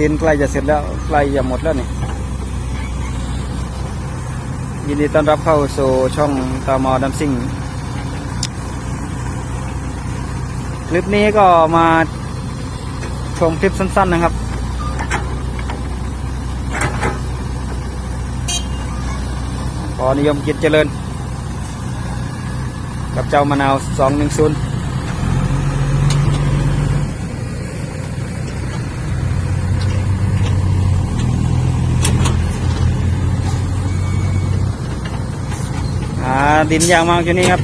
ดินใกล้จะเสร็จแล้วใกล้จะหมดแล้วนี่ ยินดีต้อนรับเข้าสู่ช่องตามอดัมซิ่งคลิปนี้ก็มาชมคลิปสั้น ๆ นะครับ ขอนิยมกิจเจริญ กับเจ้ามะนาว 210 ดินยากมากอยู่นี่ครับ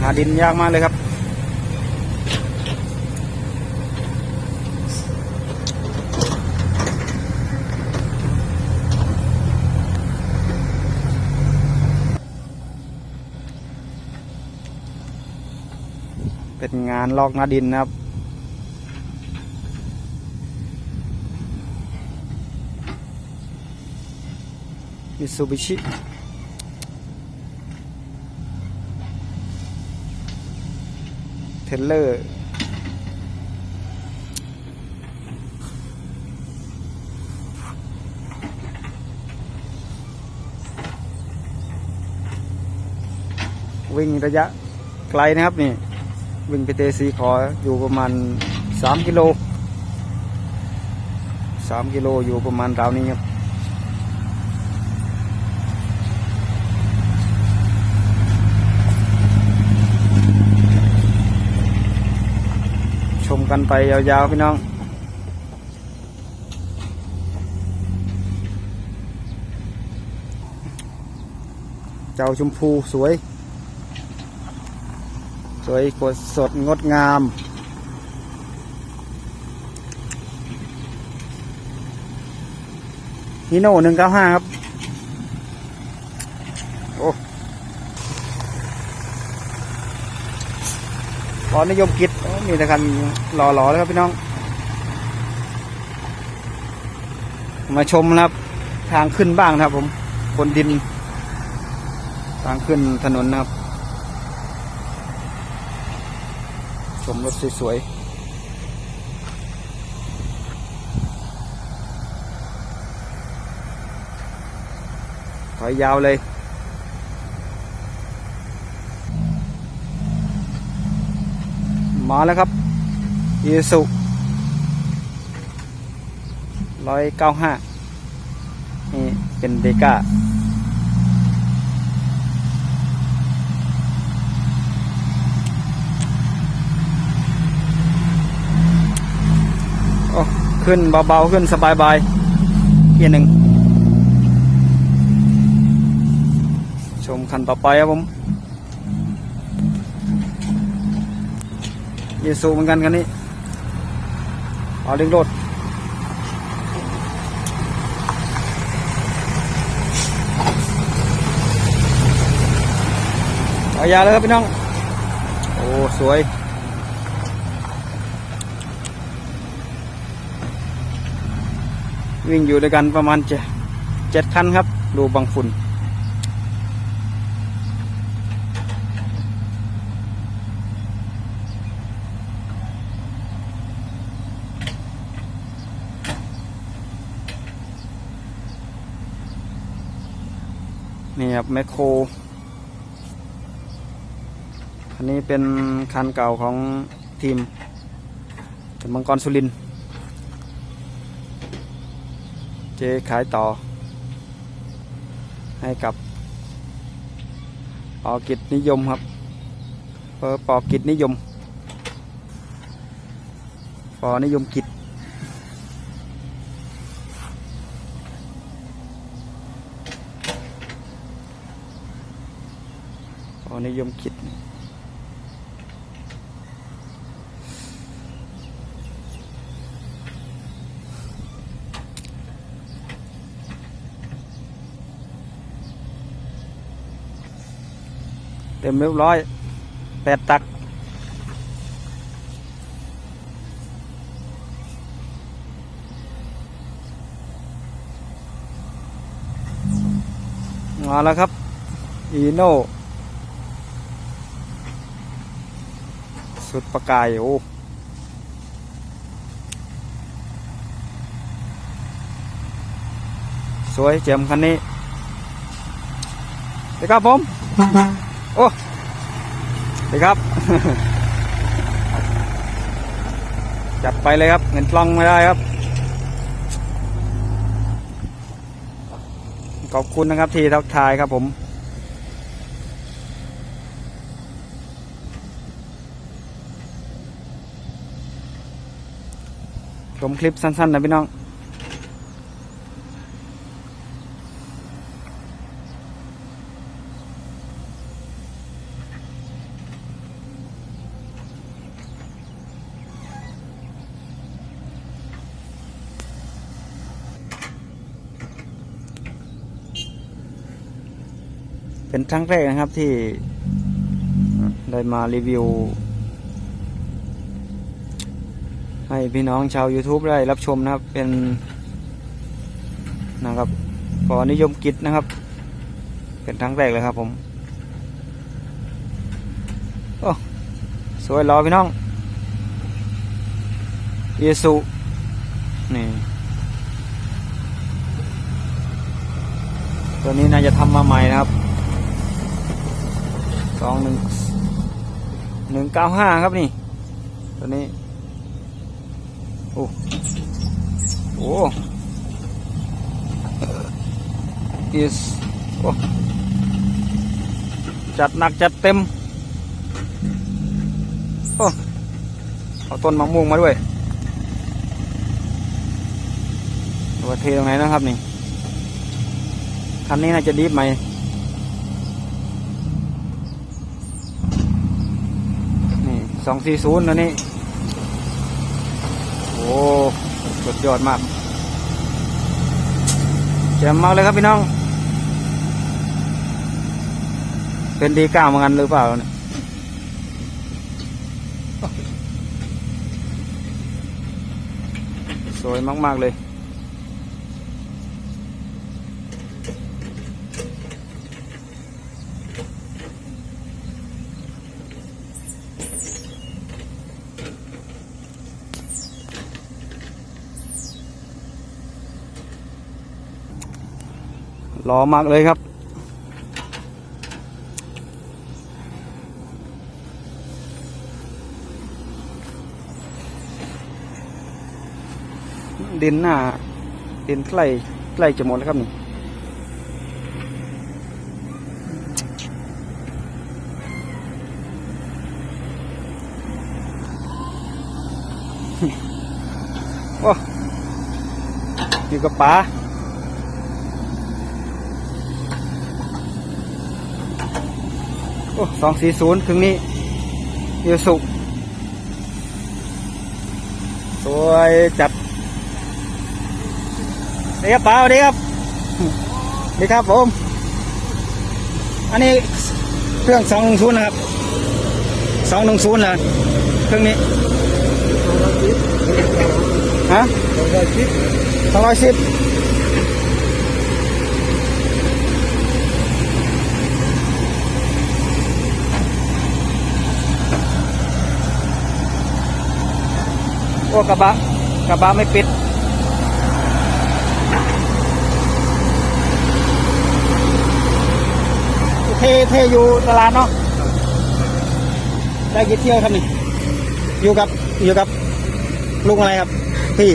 หาดินยากมากเลยครับเป็นงานลอกหน้าดินนะครับ มิซูบิชิ ทเลอร์ วิ่งระยะไกลนะครับนี่ วิ่งไปเตซีขออยู่ประมาณสามกิโลสามกิโลอยู่ประมาณราวนี้ครับ มกันไปยาวๆพี่น้องเจ้าชมพูสวย สวยกดสดงดงาม ฮิโน่หนึ่งเก้าห้าครับ ขอนิยมกิจมีแต่คันหล่อๆเลยครับพี่น้อง มาชมนะครับ ทางขึ้นบ้างนะครับ ผมบนดิน ทางขึ้นถนนนะครับ ชมรถสวยๆถอยยาวเลย มาแล้วครับยีสุร้อยเก้าห้านี่เป็นเดก้าโอ้ขึ้นเบาๆ ขึ้นสบายๆเกียร์หนึ่งชมคันต่อไปครับผม เยซูเหมือนกันกันนี้เอาเร่งรถเอายาเลยครับพี่น้อง โอ้สวยวิ่งอยู่ด้วยกันประมาณเจ็ดเจ็ดคันครับ ดูบางฝุ่น นี่ครับแมคโครอันนี้เป็นคันเก่าของทีมเป็นมังกรสุรินเจขายต่อ ให้กับปอกิจนิยมครับเออปอกิจนิยมปอนิยมกิจ นิยมกิจเต็มเรียบร้อยแปดตัก มาแล้วครับ อีโน่ สุดประกาย โอ้สวยเจียมคันนี้ไปครับผม โอ้ไปครับ จัดไปเลยครับ เงินกล้องไม่ได้ครับ ขอบคุณนะครับที่ทักทายครับผม ชมคลิปสั้นๆนะพี่น้องเป็นครั้งแรกนะครับที่ได้มารีวิว ให้พี่น้องชาว YouTube ได้รับชมนะครับ เป็นนะครับขอนิยมกิจนะครับ เป็นครั้งแรกเลยครับผมโอ้สวยรอพี่น้องเยซูนี่ตัวนี้น่าจะทำมาใหม่นะครับสองหนึ่งหนึ่งเก้าห้าครับนี่ ตัวนี้ โอ้โอ้ is โอ้จัดหนักจัดเต็มโอ้เอาต้นมะม่วงมาด้วยว่าเทตรงไหนนะครับนี่ คันนี้น่าจะดีฟไหมนี่สองสี่ศูนย์ตัวนี้ โอ้สุดยอดมากแจ่มมากเลยครับพี่น้อง เป็นดีก้าเหมือนกันหรือเปล่าเนี่ยสวยมาก ๆ เลย รอมากเลยครับ ดินหน้า ดินใกล้ใกล้จะหมดแล้วครับนี่โอ้อยู่กับป๋า โอ้ สองสี่ศูนย์ถึงนี้เยสุสวยจัดเดีครับป้าสวัสดีครับสวัสดีครับผม อันนี้เครื่องสองหนึ่งศูนย์นะครับสองหนึ่งศูนย์เหรอเครื่องนี้ฮะสองร้อยสิบ โอ้กระบะกระบะไม่ปิดเทเทอยู่ตลาดเนาะได้กี่เที่ยวครับนี่อยู่กับอยู่กับลุงอะไรครับ พี่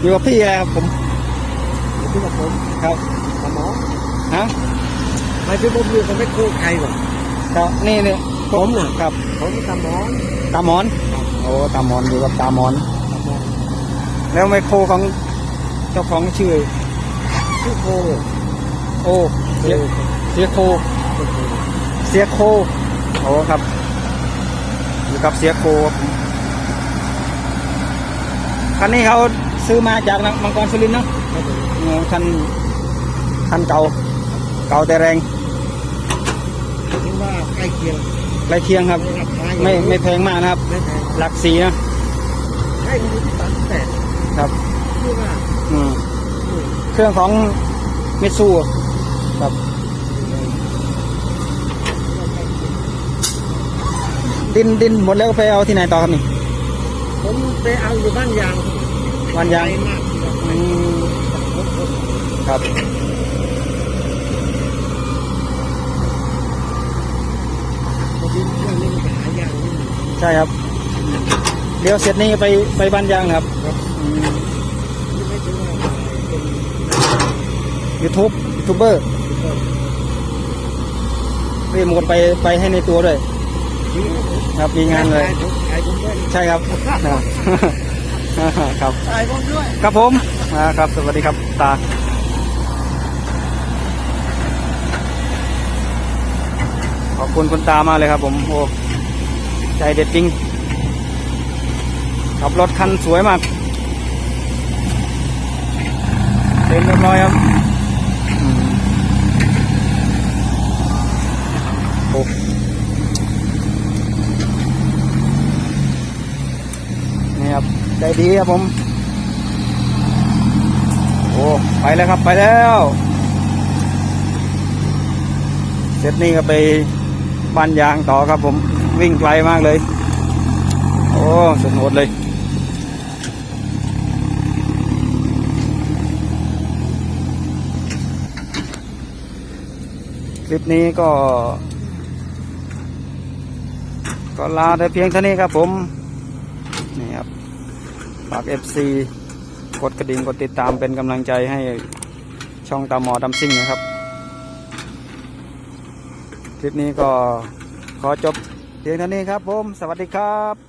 อยู่กับพี่อะไรครับผมที่กับผมครับสมองฮะไม่ที่ผมอยู่กับไม่คู่ใครหรอกครับนี่นี่ผมเหรอครับผมสมองตามอนโอ้ตามอนอยู่กับตามอนสมองแล้วไมโครของเจ้าของชื่อชื่อโคโอ้เสียเสียโค เสียโคโอ้ครับ อยู่กับเสียโคครับผมคันนี้เขาซื้อมาจากมังกรสุรินทร์เนาะเออคันคันเก่า เก่าแต่แรงถือว่าใกล้เคียง ใกล้เคียงครับราคาไม่ไม่แพงมากนะครับไม่แพงหลักสีนะใกล้อยู่ที่สามแปดครับชื่อว่าอืมอืมเครื่องของมิตซูครับ ดินดินหมดแล้วไปเอาที่ไหนต่อครับนี่ผมไปเอาอยู่บ้านยางวันยางไกลมากอืมครับ พอดีเรื่องนี้มันจะหายากนิดนึง ใช่ครับเดี๋ยวเสร็จนี้ไปไปบ้านยางครับครับอืมที่ไม่ใช่ว่าเป็น YouTube ยูทูบเบอร์รีโมทไปไปให้ในตัวด้วยที่ครับมีงานเลยถ่ายผมด้วยใช่ครับครับถ่ายผมด้วยครับผมอ่าครับ สวัสดีครับตาขอบคุณคุณตามากเลยครับผมโอ้ ใจเด็ดจริง ขับรถคันสวยมากเต็มเรียบร้อยครับอืมโอ้นี่ครับ ใจดีครับผม โอ้ ไปแล้วครับ ไปแล้ว เสร็จนี่ก็ไปบ้านยางต่อครับผม วิ่งไกลมากเลย โอ้สุดโหดเลย คลิปนี้ก็ ก็ลาแต่เพียงเท่านี้ครับผม นี่ครับฝาก FC กดกระดิ่งกดติดตามเป็นกำลังใจให้ช่องตามหมอดำซิ่งนะครับ คลิปนี้ก็ขอจบ เพียงเท่านี้ครับผม สวัสดีครับ